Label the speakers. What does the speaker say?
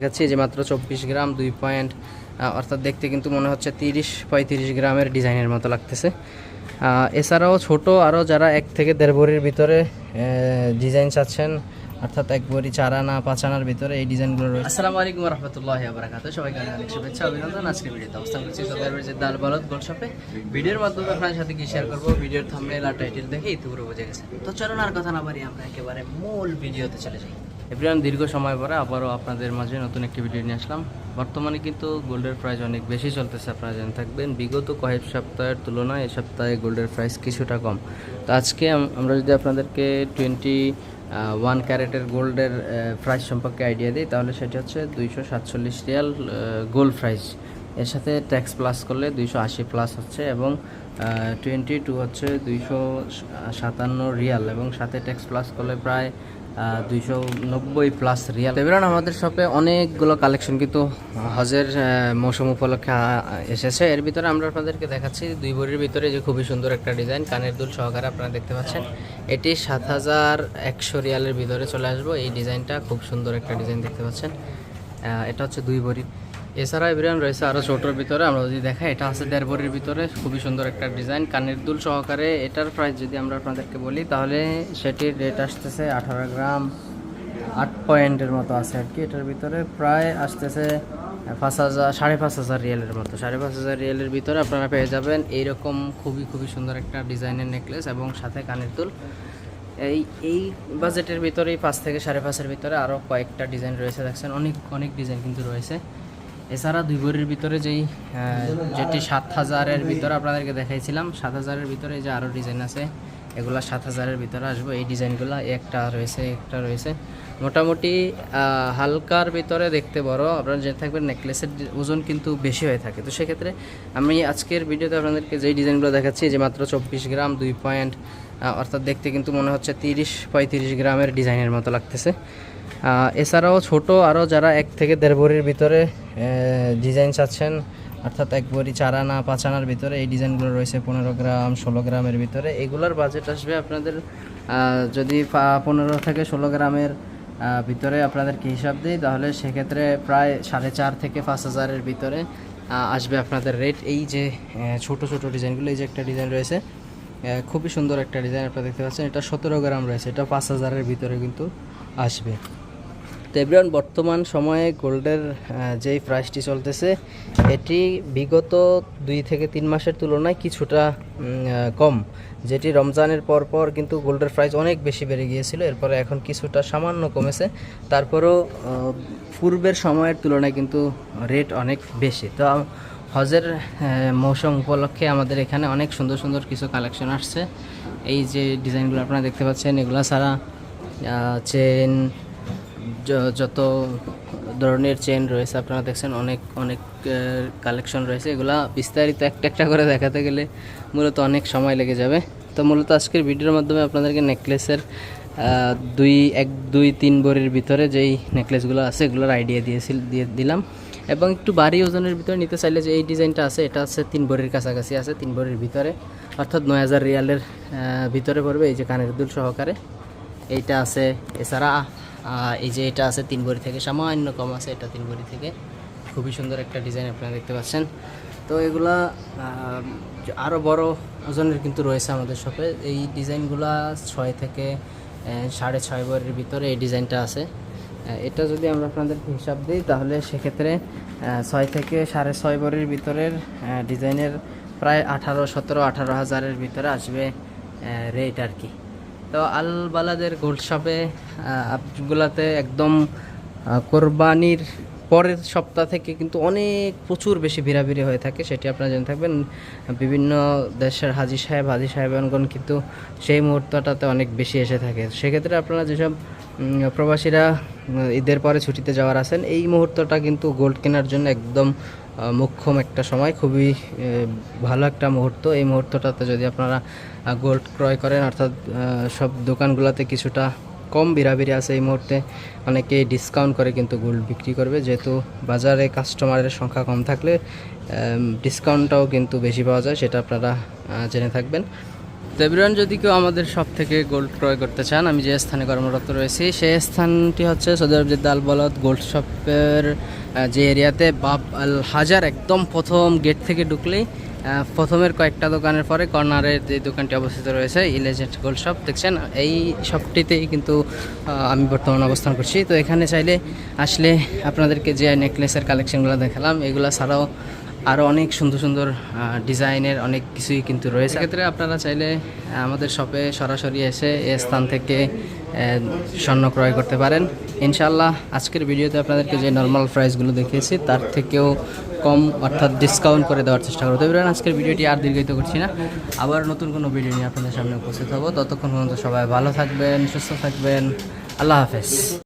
Speaker 1: দেখাচ্ছি যে মাত্র চব্বিশ গ্রাম দুই পয়েন্ট অর্থাৎ দেখতে কিন্তু মনে হচ্ছে তিরিশ পঁয়ত্রিশ গ্রামের ডিজাইনের মতো লাগতেছে। এছাড়াও ছোট আরও যারা এক থেকে দেড় ভরির ভিতরে ডিজাইন চাচ্ছেন, অর্থাৎ এক ভরি চার আনা, পাঁচ আনার ভিতরে এই ডিজাইনগুলো রয়েছে। আসসালামু আলাইকুম রহমতুল্লাহ বারাকাত সবাইকে অনেক শুভেচ্ছা, অভিনন্দন। আজকে ভিডিওতে অবস্থান করছি আরবের যে দাল বলদ গোল শপে। ভিডিওর মাধ্যমে আপনার সাথে কি শেয়ার করব? ভিডিওর আর টাইটেল দেখে ইতিপুরো বুঝে গেছে। তো চলুন আর কথা না বাড়ি আমরা একেবারে মূল ভিডিওতে চলে যাই। এভরিওয়ান, দীর্ঘ সময় পরে আবারও আপনাদের মাঝে নতুন একটি ভিডিও নিয়ে আসলাম। বর্তমানে কিন্তু গোল্ডের প্রাইস অনেক বেশি চলতেছে, আপনারা জেনে থাকবেন। বিগত কয়েক সপ্তাহের তুলনায় এই সপ্তাহে গোল্ডের প্রাইস কিছুটা কম। তো আজকে আমরা যদি আপনাদেরকে টোয়েন্টি ওয়ান ক্যারেটের গোল্ডের প্রাইস সম্পর্কে আইডিয়া দিই, তাহলে সেটি হচ্ছে দুইশো সাতচল্লিশ রিয়াল গোল্ড প্রাইস এর সাথে ট্যাক্স প্লাস করলে দুইশো আশি প্লাস হচ্ছে এবং টোয়েন্টি টু হচ্ছে দুইশো সাতান্ন রিয়াল এবং সাথে ট্যাক্স প্লাস করলে প্রায় দুইশো নব্বই প্লাস রিয়াল এবার আমাদের শপে অনেকগুলো কালেকশন কিন্তু হজের মৌসুম উপলক্ষে এসেছে। এর ভিতরে আমরা আপনাদেরকে দেখাচ্ছি দুই বড়ির ভিতরে যে খুবই সুন্দর একটা ডিজাইন কানের দুল সহকারে আপনারা দেখতে পাচ্ছেন। এটি সাত হাজার একশো রিয়ালের ভিতরে চলে আসব। এই ডিজাইনটা খুব সুন্দর একটা ডিজাইন দেখতে পাচ্ছেন। এটা হচ্ছে দুই ভরি এছাড়া এভরিয়ান রয়েছে আরও ছোটোর ভিতরে, আমরা যদি দেখাই, এটা আছে দেড় ভরির ভিতরে, খুবই সুন্দর একটা ডিজাইন কানের দুল সহকারে এটার প্রাইস যদি আমরা আপনাদেরকে বলি, তাহলে সেটির রেট আসতেছে আঠারো গ্রাম, আট পয়েন্টের মতো আছে আর কি। এটার ভিতরে প্রায় আসতেছে পাঁচ হাজার, সাড়ে পাঁচ হাজার রিয়েলের মতো। সাড়ে পাঁচ হাজার রিয়েলের ভিতরে আপনারা পেয়ে যাবেন এইরকম খুবই খুবই সুন্দর একটা ডিজাইনের নেকলেস এবং সাথে কানের দুল। এই এই বাজেটের ভিতরেই পাঁচ থেকে সাড়ে পাঁচের ভিতরে আরও কয়েকটা ডিজাইন রয়েছে। দেখছেন, অনেক অনেক ডিজাইন কিন্তু রয়েছে। এছাড়া দুই ভরির ভিতরে যেই যেটি সাত হাজারের ভিতরে আপনাদেরকে দেখাইছিলাম, সাত হাজারের ভিতরে যে আরও ডিজাইন আছে, এগুলা সাত হাজারের ভিতরে আসব। এই ডিজাইনগুলো একটা রয়েছে একটা রয়েছে। মোটামুটি হালকার ভিতরে দেখতে বড়, আপনারা জেনে থাকবেন নেকলেসের ওজন কিন্তু বেশি হয়ে থাকে। তো সেক্ষেত্রে আমি আজকের ভিডিওতে আপনাদেরকে যেই ডিজাইনগুলো দেখাচ্ছি যে মাত্র চব্বিশ গ্রাম, দুই পয়েন্ট অর্থাৎ দেখতে কিন্তু মনে হচ্ছে তিরিশ পঁয়ত্রিশ গ্রামের ডিজাইনের মতো লাগতেছে। এছাড়াও ছোট আরও যারা এক থেকে দেড় ভরির ভিতরে ডিজাইন চাচ্ছেন, অর্থাৎ এক ভরি চার আনা পাঁচ আনার ভিতরে এই ডিজাইনগুলো রয়েছে, পনেরো গ্রাম, ষোলো গ্রামের ভিতরে। এগুলোর বাজেট আসবে আপনাদের যদি পনেরো থেকে ষোলো গ্রামের ভিতরে আপনাদেরকে হিসাব দিই, তাহলে সেক্ষেত্রে প্রায় সাড়ে চার থেকে পাঁচ হাজারের ভিতরে আসবে আপনাদের রেট এই যে ছোট ছোট ডিজাইনগুলো, এই যে একটা ডিজাইন রয়েছে খুবই সুন্দর একটা ডিজাইন আপনারা দেখতে পাচ্ছেন। এটা সতেরো গ্রাম রয়েছে, এটা পাঁচ হাজারের ভিতরে কিন্তু আসবে। তো বর্তমান সময়ে গোল্ডের যেই প্রাইসটি চলতেছে, এটি বিগত দুই থেকে তিন মাসের তুলনায় কিছুটা কম। যেটি রমজানের পর পর কিন্তু গোল্ডের প্রাইস অনেক বেশি বেড়ে গিয়েছিল, এরপরে এখন কিছুটা সামান্য কমেছে। তারপরেও পূর্বের সময়ের তুলনায় কিন্তু রেট অনেক বেশি। তো হজের মৌসুম উপলক্ষে আমাদের এখানে অনেক সুন্দর সুন্দর কিছু কালেকশন আসছে। এই যে ডিজাইনগুলো আপনারা দেখতে পাচ্ছেন, এগুলো ছাড়া চেন যত ধরনের চেন রয়েছে, আপনারা দেখছেন অনেক অনেক কালেকশন রয়েছে। এগুলা বিস্তারিত একটা একটা করে দেখাতে গেলে মূলত অনেক সময় লেগে যাবে। তো মূলত আজকের ভিডিওর মাধ্যমে আপনাদেরকে নেকলেসের দুই, এক, দুই, তিন ভরির ভিতরে যেই নেকলেসগুলো আছে, এগুলোর আইডিয়া দিয়েছিল, দিয়ে দিলাম। এবং একটু ভারী ওজনের ভিতরে নিতে চাইলে যে এই ডিজাইনটা আছে, এটা আছে তিন ভরির কাছাকাছি আছে, তিন ভরির ভিতরে। অর্থাৎ নয় হাজার রিয়ালের ভিতরে পড়বে এই যে কানের দুল সহকারে। এইটা আছে, এছাড়া এই যে এটা আছে তিন ভরি থেকে, সামান্য কম আছে এটা তিন ভরি থেকে। খুবই সুন্দর একটা ডিজাইন আপনারা দেখতে পাচ্ছেন। তো এগুলা আরও বড় ওজনের কিন্তু রয়েছে আমাদের শপে এই ডিজাইনগুলা ছয় থেকে সাড়ে ছয় ভরির ভিতরে এই ডিজাইনটা আছে। এটা যদি আমরা আপনাদেরকে হিসাব দিই, তাহলে সেক্ষেত্রে ছয় থেকে সাড়ে ছয় ভরির ভিতরের ডিজাইনের প্রায় আঠারো, সতেরো, আঠারো হাজারের ভিতরে আসবে রেট আর কি। তো আল বালাদের গোল্ড শপে আপগুলাতে একদম কোরবানির পরের সপ্তাহ থেকে কিন্তু অনেক প্রচুর বেশি ভিড়াভিড়ি হয়ে থাকে, সেটি আপনারা জেনে থাকবেন। বিভিন্ন দেশের হাজি সাহেব, হাজি সাহেবানগণ কিন্তু সেই মুহূর্তটাতে অনেক বেশি এসে থাকে। সেক্ষেত্রে আপনারা যেসব প্রবাসীরা ঈদের পরে ছুটিতে যাওয়ার আছেন, এই মুহূর্তটা কিন্তু গোল্ড কেনার জন্য একদম মোক্ষম একটা সময়, খুবই ভালো একটা মুহূর্ত। এই মুহূর্তটাতে যদি আপনারা গোল্ড ক্রয় করেন, অর্থাৎ সব দোকানগুলোতে কিছুটা কম বিরাবিরি আছে এই মুহূর্তে, অনেকেই ডিসকাউন্ট করে কিন্তু গোল্ড বিক্রি করবে। যেহেতু বাজারে কাস্টমারের সংখ্যা কম থাকলে ডিসকাউন্টটাও কিন্তু বেশি পাওয়া যায়, সেটা আপনারা জেনে থাকবেন। এভরিওয়ান যদি কেউ আমাদের সব থেকে গোল্ড ক্রয় করতে চান, আমি যে স্থানে কর্মরত রয়েছি, সেই স্থানটি হচ্ছে সৌদি আরব আল বলদ গোল্ড শপের যে এরিয়াতে বাব আল হাজার একদম প্রথম গেট থেকে ঢুকলেই প্রথমের কয়েকটা দোকানের পরে কর্নারে যে দোকানটি অবস্থিত রয়েছে ইলেজেন্ট গোল্ড শপ দেখছেন? এই শপটিতেই কিন্তু আমি বর্তমানে অবস্থান করছি। তো এখানে চাইলে আসলে আপনাদেরকে যে নেকলেসের কালেকশনগুলো দেখালাম, এগুলো ছাড়াও আরও অনেক সুন্দর সুন্দর ডিজাইনের অনেক কিছুই কিন্তু রয়েছে। সেক্ষেত্রে আপনারা চাইলে আমাদের শপে সরাসরি এসে এ স্থান থেকে স্বর্ণ ক্রয় করতে পারেন। ইনশাল্লাহ আজকের ভিডিওতে আপনাদেরকে যে নর্মাল প্রাইসগুলো দেখিয়েছি, তার থেকেও কম অর্থাৎ ডিসকাউন্ট করে দেওয়ার চেষ্টা করতে পারেন আজকের ভিডিওটি আর দীর্ঘায়িত করছি না। আবার নতুন কোনো ভিডিও নিয়ে আপনাদের সামনে উপস্থিত হব। ততক্ষণ পর্যন্ত সবাই ভালো থাকবেন, সুস্থ থাকবেন। আল্লাহ হাফেজ।